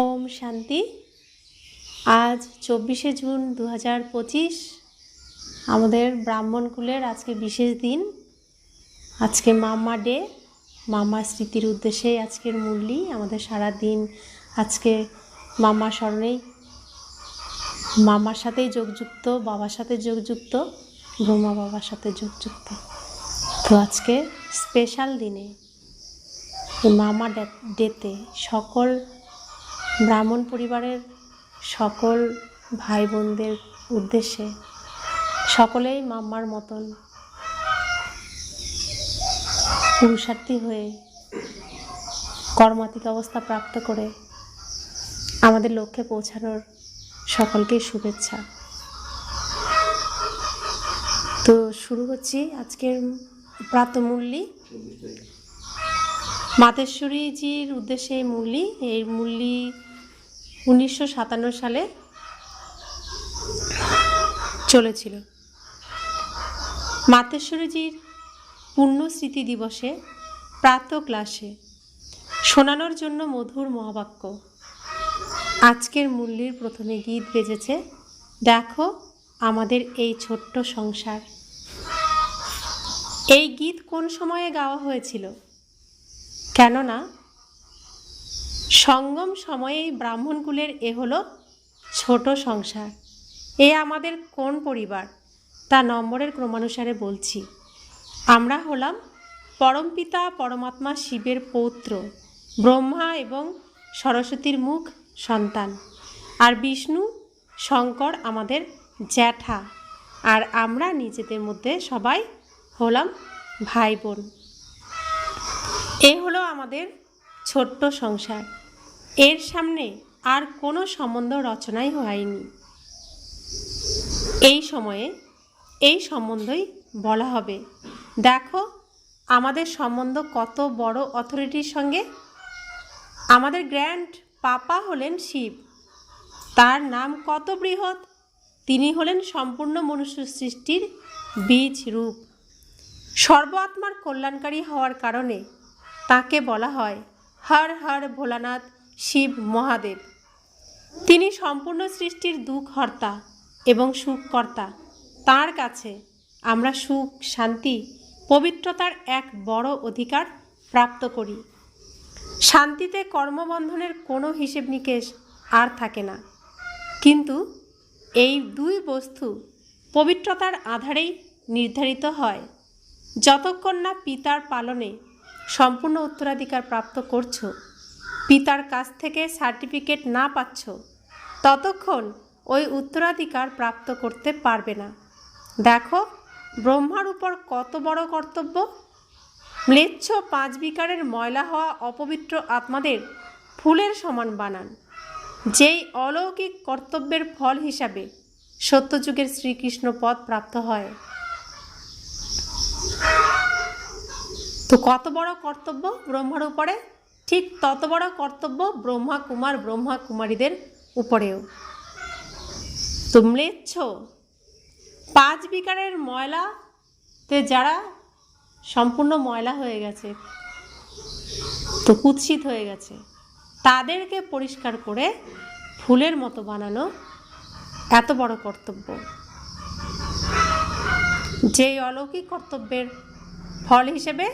ওম শান্তি। আজ চব্বিশে জুন দু হাজার পঁচিশ। আমাদের ব্রাহ্মণ কুলের আজকে বিশেষ দিন। আজকে মাম্মা ডে। মামা স্মৃতির উদ্দেশ্যে আজকের মূল্যি আমাদের সারা দিন আজকে মামা স্মরণেই। মামার সাথেই যোগযুক্ত, বাবার সাথে যোগযুক্ত ব্রহ্মা বাবার সাথে যোগযুক্ত। তো আজকে স্পেশাল দিনে মামা ডেতে সকল ব্রাহ্মণ পরিবারের সকল ভাই বোনদের উদ্দেশ্যে সকলেই মাম্মার মতন পুরুষার্থী হয়ে কর্মাতিক অবস্থা প্রাপ্ত করে আমাদের লক্ষ্যে পৌঁছানোর সকলকেই শুভেচ্ছা। তো শুরু করছি আজকের প্রাতমূল্যি মাতেশ্বরীজির উদ্দেশ্যে এই মূল্যি এই মূল্যি উনিশশো সাতান্ন সালে চলেছিল। মাতেশ্বরীজির পুণ্যস্মৃতি দিবসে প্রাত ক্লাসে শোনানোর জন্য মধুর মহাবাক্য, আজকের মূল্যের প্রথমে গীত বেজেছে, দেখো আমাদের এই ছোট্ট সংসার। এই গীত কোন সময়ে গাওয়া হয়েছিল? কেননা সঙ্গম সময়েই ব্রাহ্মণকুলের এ হলো ছোট সংসার। এ আমাদের কোন পরিবার? তা নম্বরের ক্রমানুসারে বলছি। আমরা হলাম পরমপিতা পরমাত্মা, শিবের পৌত্র, ব্রহ্মা এবং সরস্বতীর মুখ সন্তান। আর বিষ্ণু, শঙ্কর আমাদের জ্যাঠা। আর আমরা নিজেদের মধ্যে সবাই হলাম ভাই বোন এ হলো আমাদের ছোট্ট সংসার। এর সামনে আর কোনো সম্বন্ধ রচনাই হয়নি। এই সময়ে এই সম্বন্ধই বলা হবে। দেখো, আমাদের সম্বন্ধ কত বড় অথরিটির সঙ্গে। আমাদের গ্র্যান্ড পাপা হলেন শিব। তার নাম কত বৃহৎ? তিনি হলেন সম্পূর্ণ মনুষ্য সৃষ্টির বীজ রূপ। সর্ব আত্মার কল্যাণকারী হওয়ার কারণে তাকে বলা হয় হর হর ভোলানাথ। শিব মহাদেব। তিনি সম্পূর্ণ সৃষ্টির দুঃখ হর্তা এবং সুখকর্তা। তার কাছে আমরা সুখ, শান্তি, পবিত্রতার এক বড় অধিকার প্রাপ্ত করি। শান্তিতে কর্মবন্ধনের কোনো হিসেব নিকেশ আর থাকে না। কিন্তু এই দুই বস্তু পবিত্রতার আধারেই নির্ধারিত হয়। যতক্ষণ না পিতার পালনে সম্পূর্ণ উত্তরাধিকার প্রাপ্ত করছ পিতার কাছ থেকে সার্টিফিকেট না পাচ্ছ, ততক্ষণ ওই উত্তরাধিকার প্রাপ্ত করতে পারবে না। দেখো, ব্রহ্মার উপর কত বড় কর্তব্য। ম্লেচ্ছ পাঁচ বিকারের ময়লা হওয়া অপবিত্র আত্মাদের ফুলের সমান বানান। যেই অলৌকিক কর্তব্যের ফল হিসাবে সত্যযুগের শ্রীকৃষ্ণ পদ প্রাপ্ত হয়। তো কত বড় কর্তব্য ব্রহ্মার উপরে? ঠিক তত বড় কর্তব্য ব্রহ্মা কুমার, ব্রহ্মা কুমারীদের উপরেও। তো ম্লেচ্ছ পাঁচ বিকারের ময়লাতে যারা সম্পূর্ণ ময়লা হয়ে গেছে, তো কুৎসিত হয়ে গেছে, তাদেরকে পরিষ্কার করে ফুলের মতো বানানো এত বড় কর্তব্য। যেই অলৌকিক কর্তব্যের ফল হিসেবে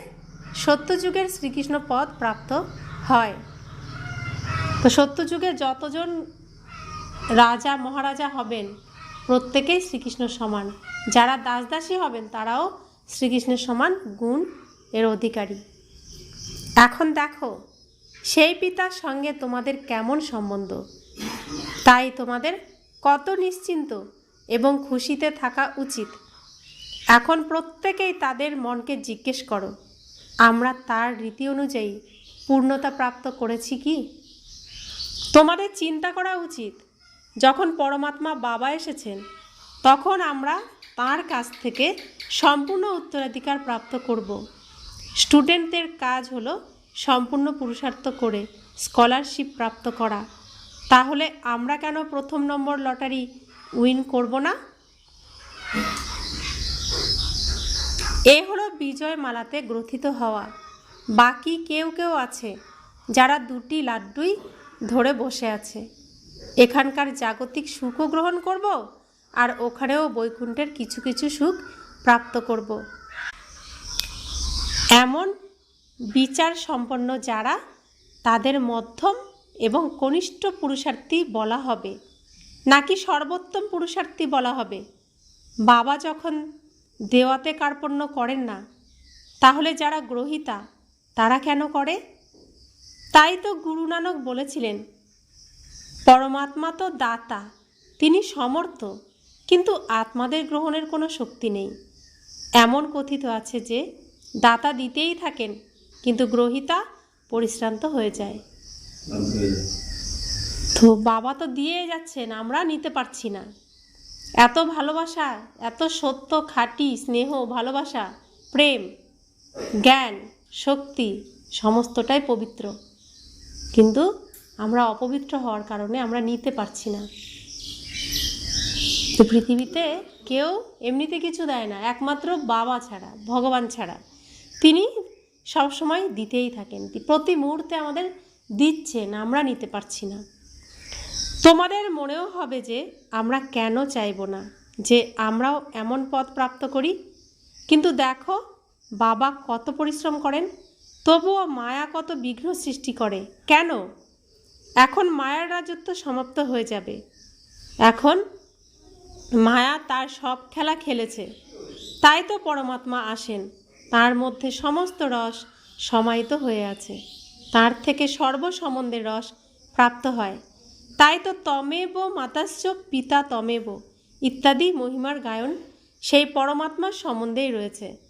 সত্যযুগের শ্রীকৃষ্ণ পদ প্রাপ্ত হয়। তো সত্যযুগে যতজন রাজা, মহারাজা হবেন, প্রত্যেকেই শ্রীকৃষ্ণ সমান। যারা দাসদাসী হবেন, তারাও শ্রীকৃষ্ণের সমান গুণ এর অধিকারী। এখন দেখো, সেই পিতার সঙ্গে তোমাদের কেমন সম্বন্ধ? তাই তোমাদের কত নিশ্চিন্ত এবং খুশিতে থাকা উচিত। এখন প্রত্যেকেই তাদের মনকে জিজ্ঞেস করো। আমরা তার রীতি অনুযায়ী পূর্ণতা প্রাপ্ত করেছি কি? তোমাদের চিন্তা করা উচিত। যখন পরমাত্মা বাবা এসেছেন, তখন আমরা তার কাছ থেকে সম্পূর্ণ উত্তরাধিকার প্রাপ্ত করব। স্টুডেন্টদের কাজ হলো সম্পূর্ণ পুরুষার্থ করে স্কলারশিপ প্রাপ্ত করা। তাহলে আমরা কেন প্রথম নম্বর লটারি উইন করব না? এ হলো বিজয় মালাতে গ্রথিত হওয়া। বাকি কেউ কেউ আছে যারা দুটি লাড্ডুই ধরে বসে আছে। এখানকার জাগতিক সুখও গ্রহণ করব আর ওখানেও বৈকুণ্ঠের কিছু কিছু সুখ প্রাপ্ত করব। এমন বিচার সম্পন্ন যারা তাদের মধ্যম এবং কনিষ্ঠ পুরুষার্থী বলা হবে, নাকি সর্বোত্তম পুরুষার্থী বলা হবে? বাবা যখন দেওয়াতে কার্পণ্য করেন না, তাহলে যারা গ্রহিতা তারা কেন করে? তাই তো গুরু নানক বলেছিলেন, পরমাত্মা তো দাতা, তিনি সমর্থ, কিন্তু আত্মাদের গ্রহণের কোনো শক্তি নেই। এমন কথিত আছে যে, দাতা দিতেই থাকেন, কিন্তু গ্রহিতা পরিশ্রান্ত হয়ে যায়। তো বাবা তো দিয়ে যাচ্ছেন, আমরা নিতে পারছি না। এত ভালোবাসা, এত সত্য, খাঁটি, স্নেহ, ভালোবাসা, প্রেম, জ্ঞান শক্তি সমস্তটাই পবিত্র। কিন্তু আমরা অপবিত্র হওয়ার কারণে আমরা নিতে পারছি না। তো পৃথিবীতে কেউ এমনিতে কিছু দেয় না, একমাত্র বাবা ছাড়া, ভগবান ছাড়া। তিনি সবসময় দিতেই থাকেন। প্রতি মুহূর্তে আমাদের দিচ্ছেন, আমরা নিতে পারছি না। তোমাদের মনেও হবে যে আমরা কেন চাইব না, যে আমরাও এমন পথ প্রাপ্ত করি। কিন্তু দেখো বাবা কত পরিশ্রম করেন? তবুও মায়া কত বিঘ্ন সৃষ্টি করে। কেন? এখন মায়ার রাজত্ব সমাপ্ত হয়ে যাবে। এখন মায়া তার সব খেলা খেলেছে। তাই তো পরমাত্মা আসেন। তার মধ্যে সমস্ত রস সমাহিত হয়ে আছে। তার থেকে সর্বসম্বন্ধের রস প্রাপ্ত হয়। তাই তো তমেব মাতাশ্চ পিতা তমেব ইত্যাদি মহিমার গায়ন সেই পরমাত্মার সম্বন্ধেই রয়েছে।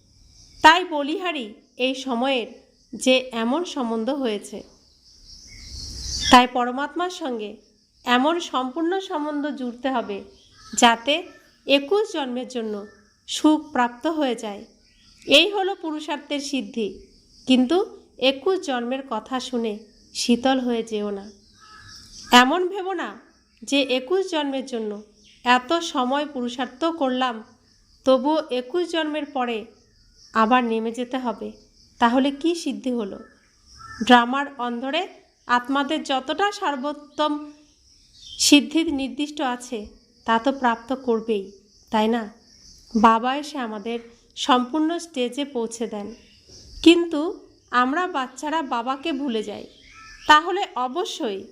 তাই বলিহারি এই সময়ের যে এমন সম্বন্ধ হয়েছে। তাই পরমাত্মার সঙ্গে এমন সম্পূর্ণ সম্বন্ধ জুড়তে হবে, যাতে একুশ জন্মের জন্য সুখ প্রাপ্ত হয়ে যায়। এই হলো পুরুষার্থের সিদ্ধি, কিন্তু একুশ জন্মের কথা শুনে শীতল হয়ে যেও না। এমন ভেবো না যে একুশ জন্মের জন্য এত সময় পুরুষার্থ করলাম, তবুও একুশ জন্মের পরে আবার নেমে যেতে হবে। তাহলে কি সিদ্ধি হলো? ড্রামার অন্ধরে আত্মাদের যতটা সর্বোত্তম সিদ্ধি নির্দিষ্ট আছে, তা তো প্রাপ্ত করবেই, তাই না? বাবা এসে আমাদের সম্পূর্ণ স্টেজে পৌঁছে দেন। কিন্তু আমরা বাচ্চারা বাবাকে ভুলে যাই। তাহলে অবশ্যই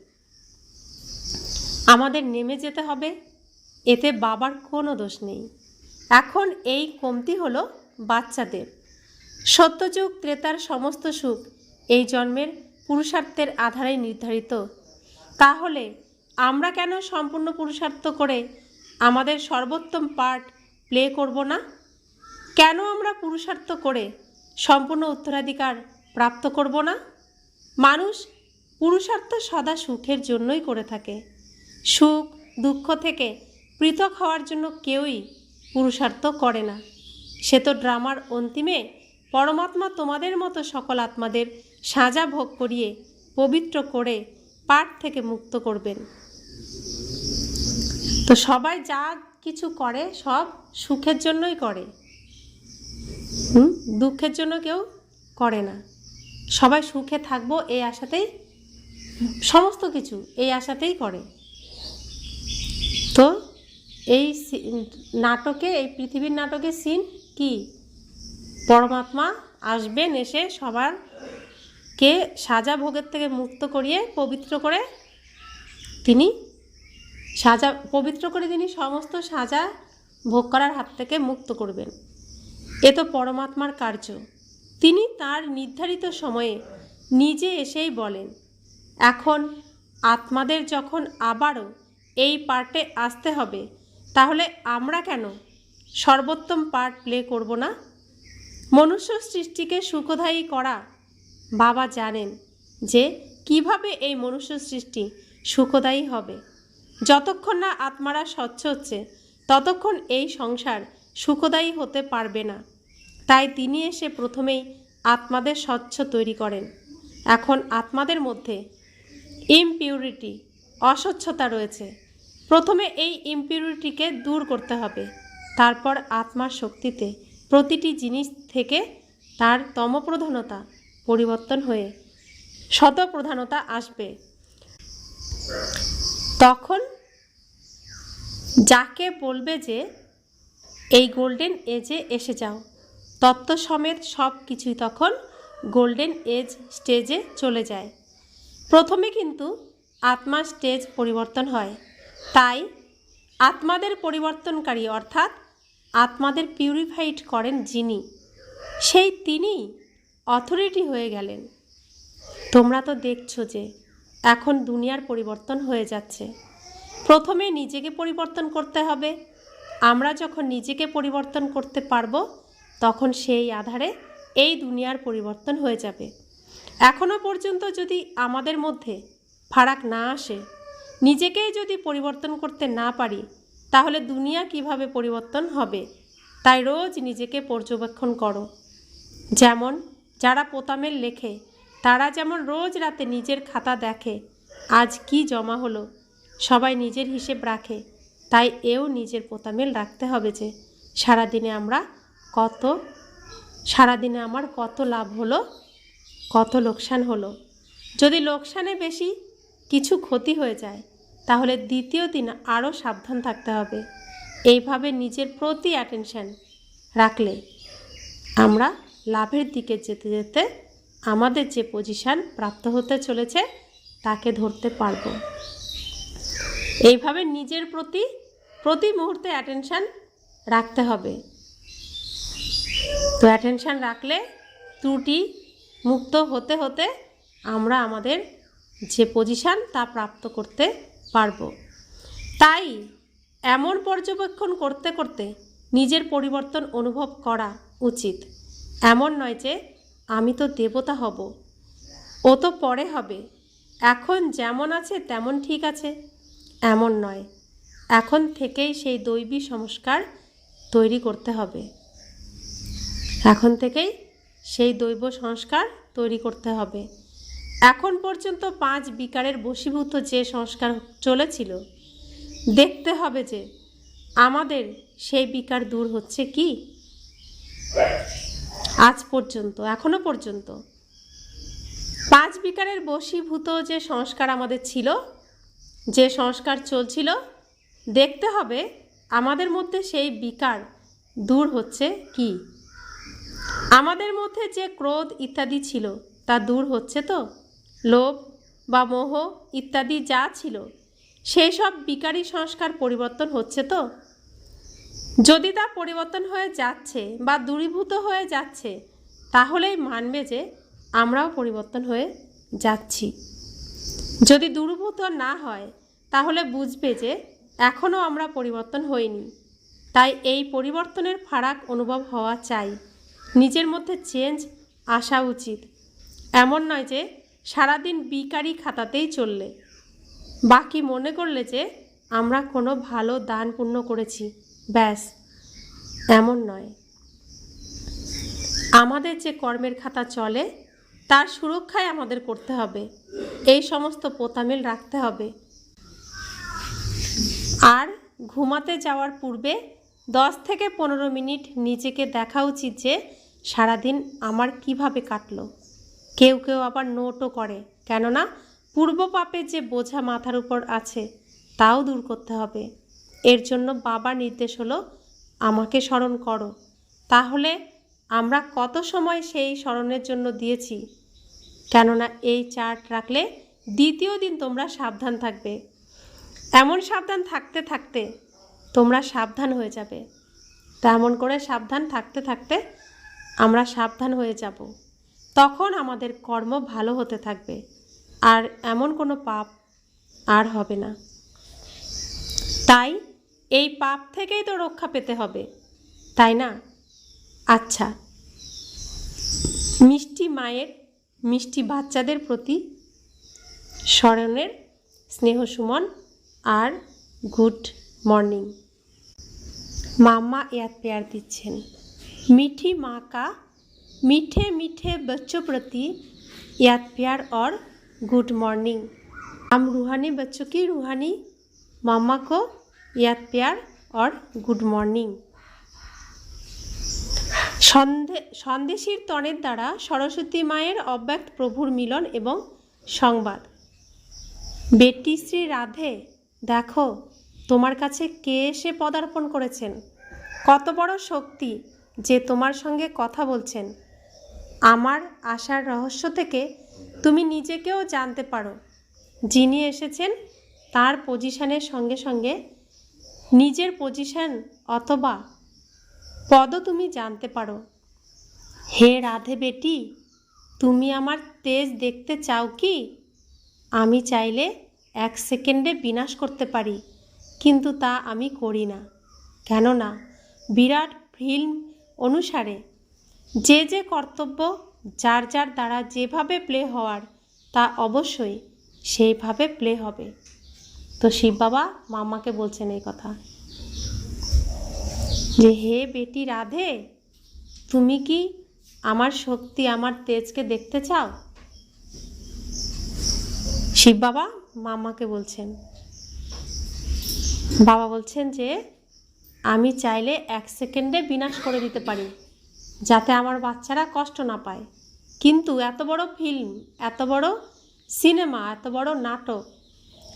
আমাদের নেমে যেতে হবে, এতে বাবার কোনো দোষ নেই। এখন এই কমতি হলো বাচ্চাদের। সত্যযুগ, ত্রেতার সমস্ত সুখ এই জন্মের পুরুষার্থের আধারে নির্ধারিত। তাহলে আমরা কেন সম্পূর্ণ পুরুষার্থ করে আমাদের সর্বোত্তম পার্ট প্লে করব না? কেন আমরা পুরুষার্থ করে সম্পূর্ণ উত্তরাধিকার প্রাপ্ত করব না? মানুষ পুরুষার্থ সদা সুখের জন্যই করে থাকে। সুখ, দুঃখ থেকে পৃথক হওয়ার জন্য কেউই পুরুষার্থ করে না। সে তো ড্রামার অন্তিমে পরমাত্মা তোমাদের মতো সকল আত্মাদের সাজা ভোগ করিয়ে পবিত্র করে পাঠ থেকে মুক্ত করবেন। তো সবাই যা কিছু করে, সব সুখের জন্যই করে। হুম? দুঃখের জন্য কেউ করে না। সবাই সুখে থাকব এই আশাতেই, সমস্ত কিছু এই আশাতেই করে। তো এই নাটকে, এই পৃথিবীর নাটকের সিন কি? পরমাত্মা আসবেন এসে সবার কে সাজা ভোগের থেকে মুক্ত করিয়ে পবিত্র করে তিনি সাজা, পবিত্র করে তিনি সমস্ত সাজা ভোগ করার হাত থেকে মুক্ত করবেন। এ তো পরমাত্মার কার্য। তিনি তার নির্ধারিত সময়ে নিজে এসেই বলেন, এখন আত্মাদের যখন আবারও এই পার্টে আসতে হবে, তাহলে আমরা কেন সর্বোত্তম পার্ট প্লে করব না। মনুষ্য সৃষ্টিকে সুখদায়ী করা বাবা জানেন যে কীভাবে এই মনুষ্য সৃষ্টি সুখদায়ী হবে। যতক্ষণ না আত্মারা স্বচ্ছ হচ্ছে, ততক্ষণ এই সংসার সুখদায়ী হতে পারবে না। তাই তিনি এসে প্রথমেই আত্মাদের স্বচ্ছ তৈরি করেন। এখন আত্মাদের মধ্যে ইমপিউরিটি অস্বচ্ছতা রয়েছে। প্রথমে এই ইমপিউরিটিকে দূর করতে হবে। তারপর আত্মার শক্তিতে প্রতিটি জিনিস থেকে তার তমপ্রধানতা পরিবর্তন হয়ে শতপ্রধানতা আসবে। তখন যাকে বলবে যে, এই গোল্ডেন এজে এসে যাও। তত্ত্ব সমেত সব কিছুই তখন গোল্ডেন এজ স্টেজে চলে যায়। প্রথমে কিন্তু আত্মা স্টেজ পরিবর্তন হয়। তাই আত্মাদের পরিবর্তনকারী অর্থাৎ আত্মাদের পিউরিফাইড করেন যিনি, সেই তিনি অথরিটি হয়ে গেলেন। তোমরা তো দেখছ যে এখন দুনিয়ার পরিবর্তন হয়ে যাচ্ছে। প্রথমে নিজেকে পরিবর্তন করতে হবে। আমরা যখন নিজেকে পরিবর্তন করতে পারব, তখন সেই আধারে এই দুনিয়ার পরিবর্তন হয়ে যাবে। এখনও পর্যন্ত যদি আমাদের মধ্যে ফারাক না আসে, নিজেকেই যদি পরিবর্তন করতে না পারি তাহলে দুনিয়া কীভাবে পরিবর্তন হবে? তাই রোজ নিজেকে পর্যবেক্ষণ করো। যেমন, যারা পোতামেল লেখে, তারা যেমন রোজ রাতে নিজের খাতা দেখে, আজ কি জমা হলো? সবাই নিজের হিসেব রাখে। তাই এও নিজের পোতামেল রাখতে হবে যে, সারাদিনে আমরা কত, সারাদিনে আমার কত লাভ হলো, কত লোকসান হলো। যদি লোকসানে বেশি কিছু ক্ষতি হয়ে যায় তাহলে দ্বিতীয় দিন আরও সাবধান থাকতে হবে। এইভাবে নিজের প্রতি অ্যাটেনশান রাখলে আমরা লাভের দিকে যেতে যেতে আমাদের যে পজিশান প্রাপ্ত হতে চলেছে, তাকে ধরতে পারব। এইভাবে নিজের প্রতি প্রতি মুহূর্তে অ্যাটেনশান রাখতে হবে। তো অ্যাটেনশান রাখলে ত্রুটি মুক্ত হতে হতে আমরা আমাদের যে পজিশান তা প্রাপ্ত করতে পারব। তাই এমন পর্যবেক্ষণ করতে করতে নিজের পরিবর্তন অনুভব করা উচিত। এমন নয় যে আমি তো দেবতা হব। ও তো পরে হবে। এখন যেমন আছে তেমন ঠিক আছে। এমন নয়। এখন থেকেই সেই দৈবী সংস্কার তৈরি করতে হবে। এখন থেকেই সেই দৈব সংস্কার তৈরি করতে হবে। এখন পর্যন্ত পাঁচ বিকারের বশীভূত যে সংস্কার চলেছিল, দেখতে হবে যে আমাদের সেই বিকার দূর হচ্ছে কি। আজ পর্যন্ত, এখনও পর্যন্ত পাঁচ বিকারের বশীভূত যে সংস্কার আমাদের ছিল, যে সংস্কার চলছিল, দেখতে হবে আমাদের মধ্যে সেই বিকার দূর হচ্ছে কি। আমাদের মধ্যে যে ক্রোধ ইত্যাদি ছিল, তা দূর হচ্ছে তো? লোভ বা মোহ ইত্যাদি যা ছিল সেই সব বিকারী সংস্কার পরিবর্তন হচ্ছে তো? যদি তা পরিবর্তন হয়ে যাচ্ছে বা দূরীভূত হয়ে যাচ্ছে, তাহলেই মানবে যে আমরাও পরিবর্তন হয়ে যাচ্ছি। যদি দূরীভূত না হয়, তাহলে বুঝবে যে এখনও আমরা পরিবর্তন হইনি। তাই এই পরিবর্তনের ফারাক অনুভব হওয়া চাই। নিজের মধ্যে চেঞ্জ আসা উচিত। এমন নয় যে সারাদিন বিকারি খাতাতেই চললে। বাকি মনে করলে যে, আমরা কোনো ভালো দান পুণ্য করেছি, ব্যাস, এমন নয়। আমাদের যে কর্মের খাতা চলে, তার সুরক্ষায় আমাদের করতে হবে। এই সমস্ত পোতামিল রাখতে হবে। আর ঘুমাতে যাওয়ার পূর্বে দশ থেকে পনেরো মিনিট নিজেকে দেখা উচিত যে, সারাদিন আমার কীভাবে কাটলো। কেউ কেউ আবার নোটও করে। কেননা, পূর্ব পাপের যে বোঝা মাথার উপর আছে, তাও দূর করতে হবে। এর জন্য বাবার নির্দেশ হলো, আমাকে স্মরণ করো। তাহলে আমরা কত সময় সেই স্মরণের জন্য দিয়েছি? কেননা, এই চার্ট রাখলে দ্বিতীয় দিন তোমরা সাবধান থাকবে। এমন সাবধান থাকতে থাকতে তোমরা সাবধান হয়ে যাবে। তেমন করে সাবধান থাকতে থাকতে আমরা সাবধান হয়ে যাব। তখন আমাদের কর্ম ভালো হতে থাকবে। আর এমন কোনো পাপ আর হবে না। তাই এই পাপ থেকেই তো রক্ষা পেতে হবে, তাই না? আচ্ছা। মিষ্টি মায়ের, মিষ্টি বাচ্চাদের প্রতি স্মরণের স্নেহ সুমন আর গুড মর্নিং। মাম্মা এয়ার পেয়ার দিচ্ছেন। মিঠি মা কা मीठे मीठे बच्चों प्रति याद प्यार और गुड मॉर्निंग हम रूहानी बच्चों की रूहानी मामा को याद प्यार और গুড মর্নিং সন্ধে সন্দেশীর তনের দ্বারা সরস্বতী মায়ের অব্যক্ত প্রভুর মিলন এবং সংবাদ বেটি শ্রী রাধে দেখো তোমার কাছে কে এসে পদার্পণ করেছেন কত বড় শক্তি যে তোমার সঙ্গে কথা বলছেন আমার আসার রহস্য থেকে তুমি নিজেকেও জানতে পারো। যিনি এসেছেন, তার পজিশনের সঙ্গে সঙ্গে নিজের পজিশন অথবা পদও তুমি জানতে পারো। হে রাধে বেটি, তুমি আমার তেজ দেখতে চাও কি? আমি চাইলে এক সেকেন্ডে বিনাশ করতে পারি, কিন্তু তা আমি করি না। কেননা বিরাট ফিল্ম অনুসারে যে যে কর্তব্য যার যার দ্বারা যেভাবে প্লে হওয়ার, তা অবশ্যই সেইভাবে প্লে হবে। তো শিব বাবা, মামাকে বলছেন এই কথা। যে, হে বেটি রাধে, তুমি কি আমার শক্তি, আমার তেজকে দেখতে চাও? শিব বাবা, মামাকে বলছেন। বাবা বলছেন যে, আমি চাইলে এক সেকেন্ডে বিনাশ করে দিতে পারি। যাতে আমার বাচ্চারা কষ্ট না পায়। কিন্তু এত বড় ফিল্ম, এত বড় সিনেমা, এত বড় নাটক,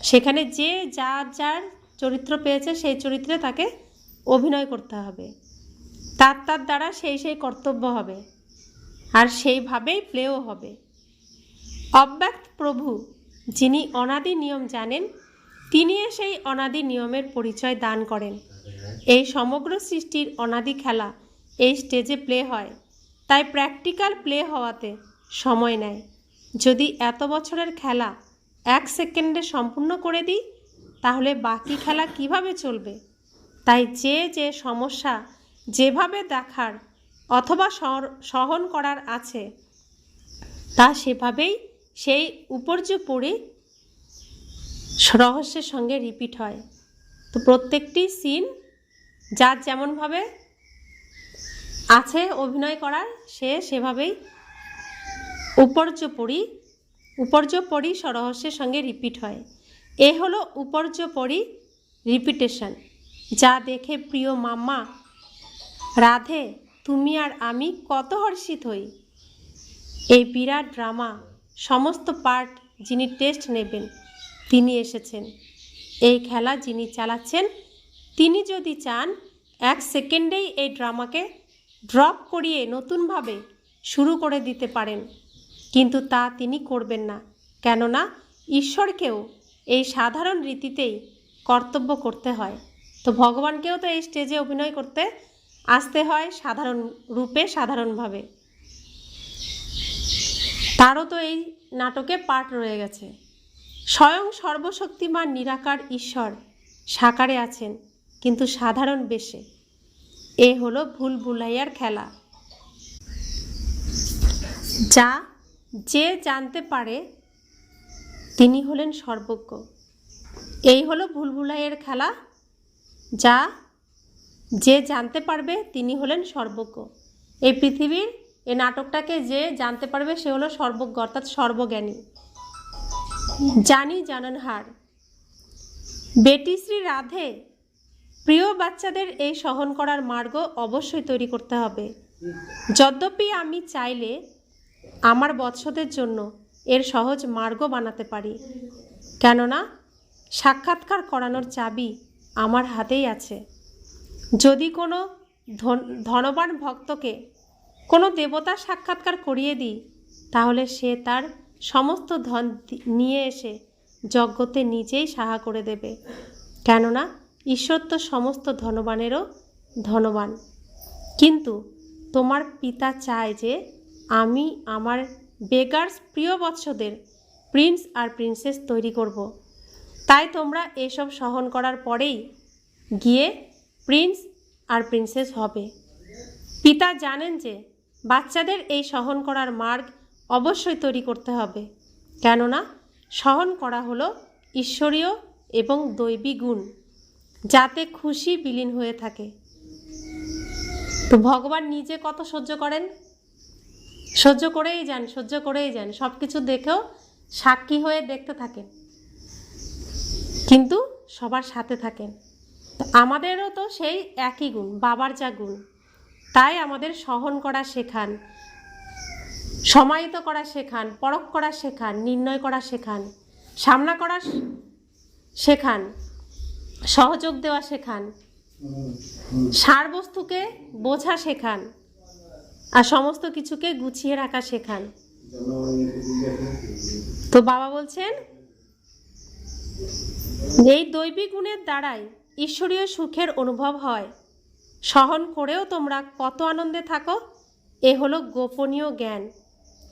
সেখানে যে যার যার চরিত্র পেয়েছে সেই চরিত্রে তাকে অভিনয় করতে হবে। তার তার দ্বারা সেই সেই কর্তব্য হবে আর সেইভাবেই প্লেও হবে। অব্যক্ত প্রভু, যিনি অনাদি নিয়ম জানেন তিনি সেই অনাদি নিয়মের পরিচয় দান করেন। এই সমগ্র সৃষ্টির অনাদি খেলা এই স্টেজে প্লে হয়। তাই প্র্যাকটিক্যাল প্লে হওয়াতে সময় নেয়। যদি এত বছরের খেলা এক সেকেন্ডে সম্পূর্ণ করে দিই, তাহলে বাকি খেলা কীভাবে চলবে? তাই যে যে সমস্যা যেভাবে দেখার অথবা সহন করার আছে, তা সেভাবেই সেই উপর্য পড়ে রহস্যের সঙ্গে রিপিট হয়। তো প্রত্যেকটি সিন যার যেমনভাবে আছে অভিনয় করার, সে সেভাবেই উপর্য পড়ি উপর্য পড়ি রহস্যের সঙ্গে রিপিট হয়। এ হলো উপর্য পড়ি রিপিটেশন যা দেখে প্রিয় মাম্মা, রাধে, তুমি আর আমি কত হর্ষিত হই। এই বিরাট ড্রামা সমস্ত পার্ট যিনি টেস্ট নেবেন, তিনি এসেছেন। এই খেলা যিনি চালাচ্ছেন, তিনি যদি চান, এক সেকেন্ডেই এই ড্রামাকে ড্রপ করিয়ে নতুনভাবে শুরু করে দিতে পারেন। কিন্তু তা তিনি করবেন না। কেননা ঈশ্বরকেও এই সাধারণ রীতিতেই কর্তব্য করতে হয়। তো ভগবানকেও তো এই স্টেজে অভিনয় করতে আসতে হয় সাধারণ রূপে, সাধারণভাবে। তারও তো এই নাটকে পাঠ রয়ে গেছে। স্বয়ং সর্বশক্তিমান নিরাকার ঈশ্বর সাকারে আছেন, কিন্তু সাধারণ বেশে। এ হলো ভুল ভুলাইয়ার খেলা। যা যে জানতে পারে, তিনি হলেন সর্বজ্ঞ। এই হলো ভুল ভুলাইয়ের খেলা। যা যে জানতে পারবে, তিনি হলেন সর্বজ্ঞ। এই পৃথিবীর এই নাটকটাকে যে জানতে পারবে, সে হলো সর্বজ্ঞ, অর্থাৎ সর্বজ্ঞানী। জানি জানানহার। বেটি শ্রী রাধে প্রিয় বাচ্চাদের এই সহন করার মার্গ অবশ্যই তৈরি করতে হবে। যদ্যপি আমি চাইলে আমার বৎসদের জন্য এর সহজ মার্গ বানাতে পারি। কেননা, সাক্ষাৎকার করানোর চাবি আমার হাতেই আছে। যদি কোনো ধন- ধনবান ভক্তকে কোনো দেবতার সাক্ষাৎকার করিয়ে দিই, তাহলে সে তার সমস্ত ধন নিয়ে এসে যজ্ঞতে নিজেই সাহা করে দেবে। কেননা ঈশ্বর তো সমস্ত ধনবানেরও ধনবান। কিন্তু তোমার পিতা চায় যে আমি আমার বেগার্স প্রিয় বৎসদের প্রিন্স আর প্রিন্সেস তৈরি করব। তাই তোমরা এসব সহন করার পরেই গিয়ে প্রিন্স আর প্রিন্সেস হবে। পিতা জানেন যে বাচ্চাদের এই সহন করার মার্গ অবশ্যই তৈরি করতে হবে। কেননা সহন করা হলো ঈশ্বরীয় এবং দৈবী গুণ। যাতে খুশি বিলীন হয়ে থাকে। তো ভগবান নিজে কত সহ্য করেন? সহ্য করেই যান, সহ্য করেই যান সব কিছু দেখেও সাক্ষী হয়ে দেখতে থাকেন। কিন্তু সবার সাথে থাকেন। তো আমাদেরও তো সেই একই গুণ, বাবার যা গুণ, তাই আমাদের সহন করা শেখান, সমাহিত করা শেখান, পরখ করা শেখান, নির্ণয় করা শেখান, সামনা করা শেখান। সহযোগ দেওয়া শেখান। সার বস্তুকে বোঝা শেখান আর সমস্ত কিছুকে গুছিয়ে রাখা শেখান। তো বাবা বলছেন, এই দৈবিক গুণের দ্বারাই ঈশ্বরীয় সুখের অনুভব হয়। সহন করেও তোমরা কত আনন্দে থাকো, এ হলো গোপনীয় জ্ঞান।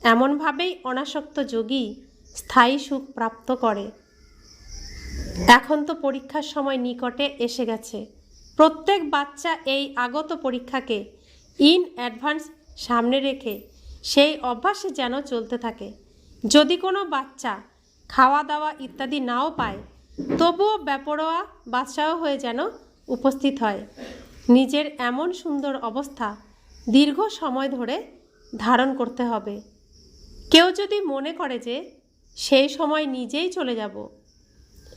এমনভাবেই অনাসক্ত যোগী স্থায়ী সুখ প্রাপ্ত করে। এখন তো পরীক্ষার সময় নিকটে এসে গেছে। প্রত্যেক বাচ্চা এই আগত পরীক্ষাকে ইন অ্যাডভান্স সামনে রেখে সেই অভ্যাসে যেন চলতে থাকে। যদি কোনো বাচ্চা খাওয়া দাওয়া ইত্যাদি নাও পায়, তবুও বেপরোয়া বাচ্চাও হয়ে যেন উপস্থিত হয়। নিজের এমন সুন্দর অবস্থা দীর্ঘ সময় ধরে ধারণ করতে হবে। কেউ যদি মনে করে যে, সেই সময় নিজেই চলে যাব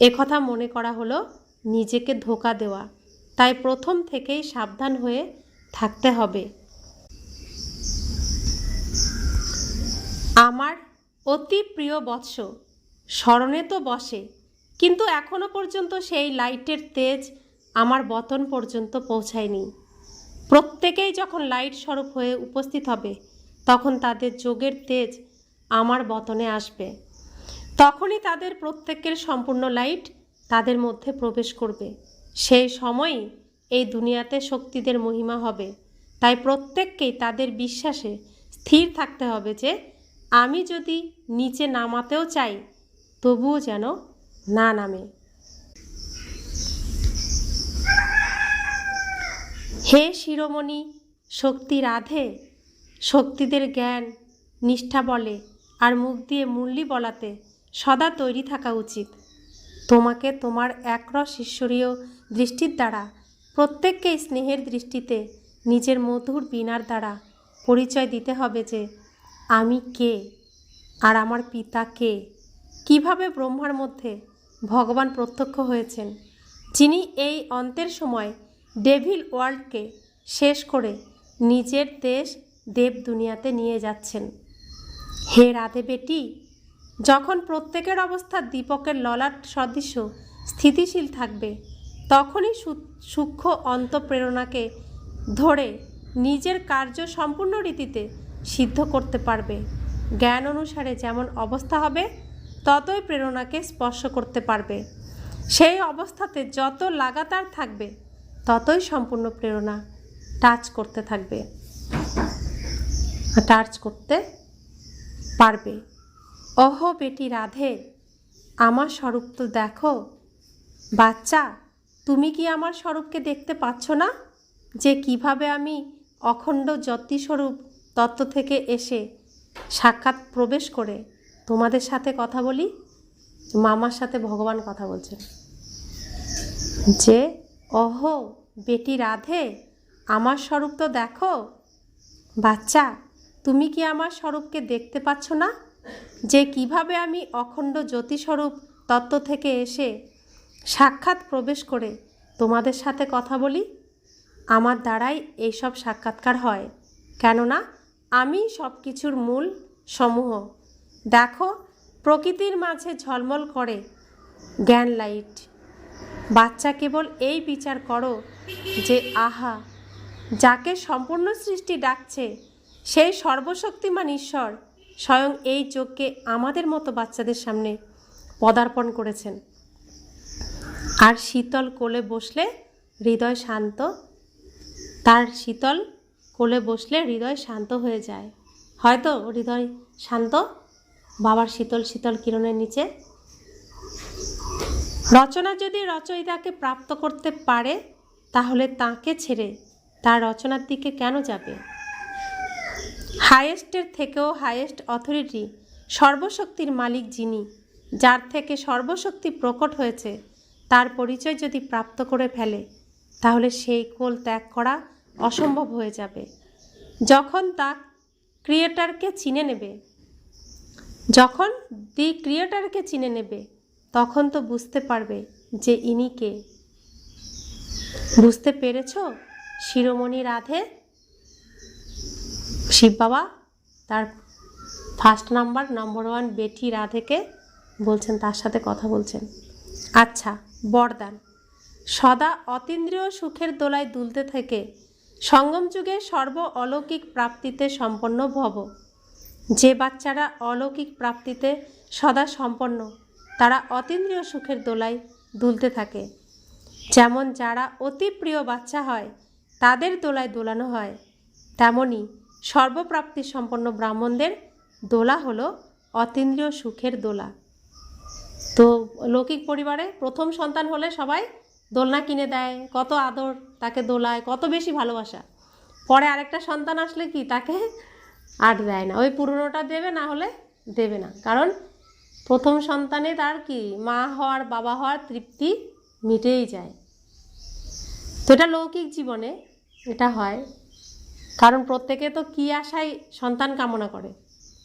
একথা মনে করা হলো নিজেকে ধোকা দেওয়া। তাই প্রথম থেকেই সাবধান হয়ে থাকতে হবে। আমার অতি প্রিয় বৎস, স্মরণে তো বসে, কিন্তু এখনও পর্যন্ত সেই লাইটের তেজ আমার বতন পর্যন্ত পৌঁছায়নি। প্রত্যেকেই যখন লাইট স্বরূপ হয়ে উপস্থিত হবে, তখন তাদের যোগের তেজ আমার বতনে আসবে। তখনই তাদের প্রত্যেকের সম্পূর্ণ লাইট তাদের মধ্যে প্রবেশ করবে। সেই সময়ই এই দুনিয়াতে শক্তিদের মহিমা হবে। তাই প্রত্যেককেই তাদের বিশ্বাসে স্থির থাকতে হবে যে, আমি যদি নিচে নামাতেও চাই, তবুও যেন না নামে। হে শিরোমণি, শক্তি রাধে। শক্তিদের জ্ঞান, নিষ্ঠা বলে, আর মুখ দিয়ে মুরলি বলাতে সদা তৈরি থাকা উচিত। তোমাকে তোমার একরস ঈশ্বরীয় দৃষ্টির দ্বারা, প্রত্যেককে স্নেহের দৃষ্টিতে, নিজের মধুর বীণার দ্বারা পরিচয় দিতে হবে যে, আমি কে? আর আমার পিতা কে? কীভাবে ব্রহ্মার মধ্যে ভগবান প্রত্যক্ষ হয়েছেন? যিনি এই অন্তের সময় ডেভিল ওয়ার্ল্ডকে শেষ করে নিজের দেশ দেব দুনিয়াতে নিয়ে যাচ্ছেন। হে রাধে বেটি! যখন প্রত্যেকের অবস্থা দীপকের ললাট সদৃশ্য স্থিতিশীল থাকবে, তখনই সূক্ষ্ম অন্তঃপ্রেরণাকে ধরে নিজের কার্য সম্পূর্ণ রীতিতে সিদ্ধ করতে পারবে। জ্ঞান অনুসারে যেমন অবস্থা হবে, ততই প্রেরণাকে স্পর্শ করতে পারবে। সেই অবস্থাতে যত লাগাতার থাকবে, ততই সম্পূর্ণ প্রেরণা টাচ করতে থাকবে। টাচ করতে পারবে। ওহ বেটি রাধে, আমার স্বরূপ তো দেখো। বাচ্চা, তুমি কি আমার স্বরূপকে দেখতে পাচ্ছ না? যে কীভাবে আমি অখণ্ড জ্যোতিস্বরূপ তত্ত্ব থেকে এসে সাক্ষাৎ প্রবেশ করে তোমাদের সাথে কথা বলি? মামার সাথে ভগবান কথা বলছেন যে ওহ বেটি রাধে, আমার স্বরূপ তো দেখো। বাচ্চা, তুমি কি আমার স্বরূপকে দেখতে পাচ্ছ না? যে কীভাবে আমি অখণ্ড জ্যোতিস্বরূপ তত্ত্ব থেকে এসে সাক্ষাৎ প্রবেশ করে তোমাদের সাথে কথা বলি? আমার দ্বারাই এইসব সাক্ষাৎকার হয়। কেননা, আমি সব কিছুর মূল সমূহ। দেখো, প্রকৃতির মাঝে ঝলমল করে জ্ঞান লাইট। বাচ্চা কেবল এই বিচার করো যে, আহা, যাকে সম্পূর্ণ সৃষ্টি ডাকছে, সেই সর্বশক্তিমান ঈশ্বর স্বয়ং এই যজ্ঞে আমাদের মতো বাচ্চাদের সামনে পদার্পণ করেছেন। আর শীতল কোলে বসলে হৃদয় শান্ত, তার শীতল কোলে বসলে হৃদয় শান্ত হয়ে যায়। হয়তো হৃদয় শান্ত, বাবার শীতল শীতল কিরণের নিচে। রচনা যদি রচয়িতাকে প্রাপ্ত করতে পারে, তাহলে তাকে ছেড়ে তার রচনার দিকে কেন যাবে? হায়েস্টের থেকেও হায়েস্ট অথরিটি, সর্বশক্তির মালিক যিনি, যার থেকে সর্বশক্তি প্রকট হয়েছে, তার পরিচয় যদি প্রাপ্ত করে ফেলে, তাহলে সেই কোল ত্যাগ করা অসম্ভব হয়ে যাবে। যখন তা ক্রিয়েটারকে চিনে নেবে, যখন দি ক্রিয়েটারকে চিনে নেবে, তখন তো বুঝতে পারবে যে ইনি কে। বুঝতে পেরেছ? শিরোমণি রাধে শিব বাবা, তার ফার্স্ট নাম্বার নম্বর ওয়ান বেটি রাধেকে বলছেন, তার সাথে কথা বলছেন। আচ্ছা বরদান। সদা অতীন্দ্রিয় সুখের দোলায় দুলতে থেকে সঙ্গম যুগে সর্ব অলৌকিক প্রাপ্তিতে সম্পন্ন ভব। যে বাচ্চারা অলৌকিক প্রাপ্তিতে সদা সম্পন্ন, তারা অতীন্দ্রিয় সুখের দোলায় দুলতে থাকে। যেমন যারা অতি প্রিয় বাচ্চা হয়, তাদের দোলায় দোলানো হয়, তেমনি সর্বপ্রাপ্তি সম্পন্ন ব্রাহ্মণদের দোলা হলো অতীন্দ্রিয় সুখের দোলা। তো লৌকিক পরিবারে প্রথম সন্তান হলে সবাই দোলনা কিনে দেয়, কত আদর তাকে দোলায়, কত বেশি ভালোবাসা। পরে আরেকটা সন্তান আসলে কি, তাকে আর দেয় না। ওই পুরনোটা দেবে না হলে দেবে না। কারণ প্রথম সন্তানে তার কি, মা হওয়ার, বাবা হওয়ার তৃপ্তি মিটেই যায়। তো এটা লৌকিক জীবনে এটা হয়। কারণ প্রত্যেকে তো কী আশায় সন্তান কামনা করে?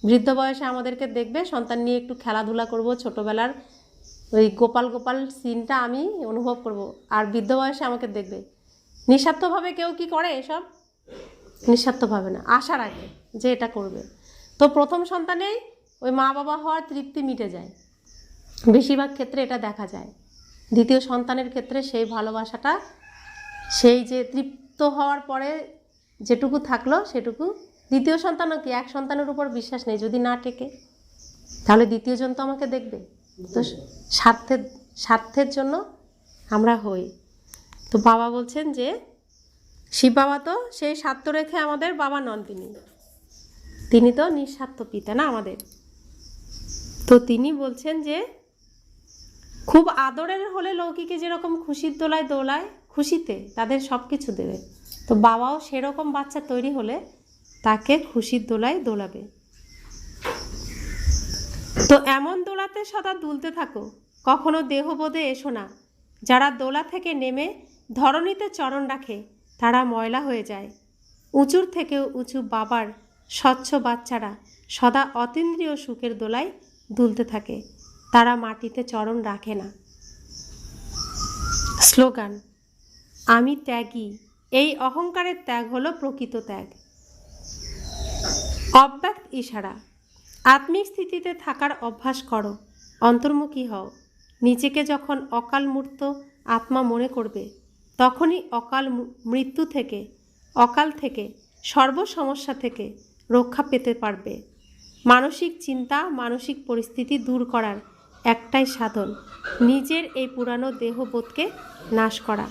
বৃদ্ধ বয়সে আমাদেরকে দেখবে, সন্তান নিয়ে একটু খেলাধুলা করব, ছোটোবেলার ওই গোপাল গোপাল সিনটা আমি অনুভব করব। আর বৃদ্ধ বয়সে আমাকে দেখবে। নিঃস্বার্থভাবে কেউ কি করে এসব? নিঃস্বার্থভাবে না আশা রাখে যে এটা করবে। তো প্রথম সন্তানেই ওই মা বাবা হওয়ার তৃপ্তি মিটে যায়। বেশিরভাগ ক্ষেত্রে এটা দেখা যায়। দ্বিতীয় সন্তানের ক্ষেত্রে সেই ভালোবাসাটা, সেই যে তৃপ্ত হওয়ার পরে যেটুকু থাকল সেটুকু। দ্বিতীয় সন্তানও কি? এক সন্তানের উপর বিশ্বাস নেই যদি না টেকে? তাহলে দ্বিতীয়জন তো আমাকে দেখবে। তো স্বার্থের স্বার্থের জন্য আমরা হই। তো বাবা বলছেন যে, শিব বাবা তো সেই স্বার্থ রেখে আমাদের বাবা নন তিনি। তিনি তো নিঃস্বার্থ পিতা না আমাদের। তো তিনি বলছেন যে, খুব আদরের হলে লৌকিকে যেরকম খুশির দোলায় দোলায়, খুশিতে তাদের সব কিছু দেবে। তো বাবাও সেরকম বাচ্চা তৈরি হলে তাকে খুশির দোলায় দোলাবে। তো এমন দোলাতে সদা দুলতে থাকো, কখনো দেহবোধে এসো না। যারা দোলা থেকে নেমে ধরণীতে চরণ রাখে, তারা ময়লা হয়ে যায়। উঁচুর থেকেও উঁচু বাবার স্বচ্ছ বাচ্চারা সদা অতীন্দ্রিয় সুখের দোলায় দুলতে থাকে। তারা মাটিতে চরণ রাখে না। স্লোগান, আমি ত্যাগী এই অহংকারের ত্যাগ হলো প্রকৃত ত্যাগ। অব্যক্ত ইশারা। আত্মিক স্থিতিতে থাকার অভ্যাস করো, অন্তর্মুখী হও। নিজেকে যখন অকাল মূর্ত আত্মা মনে করবে, তখনই অকাল মৃত্যু থেকে, অকাল থেকে সর্ব সমস্যা থেকে রক্ষা পেতে পারবে। মানসিক চিন্তা, মানসিক পরিস্থিতি দূর করার একটাই সাধন। নিজের এই পুরানো দেহবোধকে নাশ করা।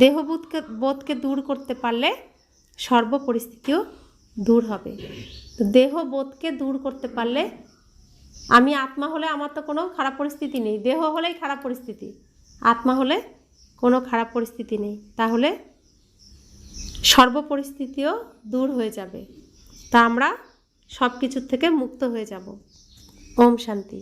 দেহবোধকে, বোধকে দূর করতে পারলে সর্ব পরিস্থিতিও দূর হবে। তো দেহবোধকে দূর করতে পারলে আমি আত্মা হলে আমার তো কোনো খারাপ পরিস্থিতি নেই, দেহ হলেই খারাপ পরিস্থিতি, আত্মা হলে কোনো খারাপ পরিস্থিতি নেই। তাহলে সর্ব পরিস্থিতিও দূর হয়ে যাবে। তা আমরা সব কিছুর থেকে মুক্ত হয়ে যাব। ওম শান্তি।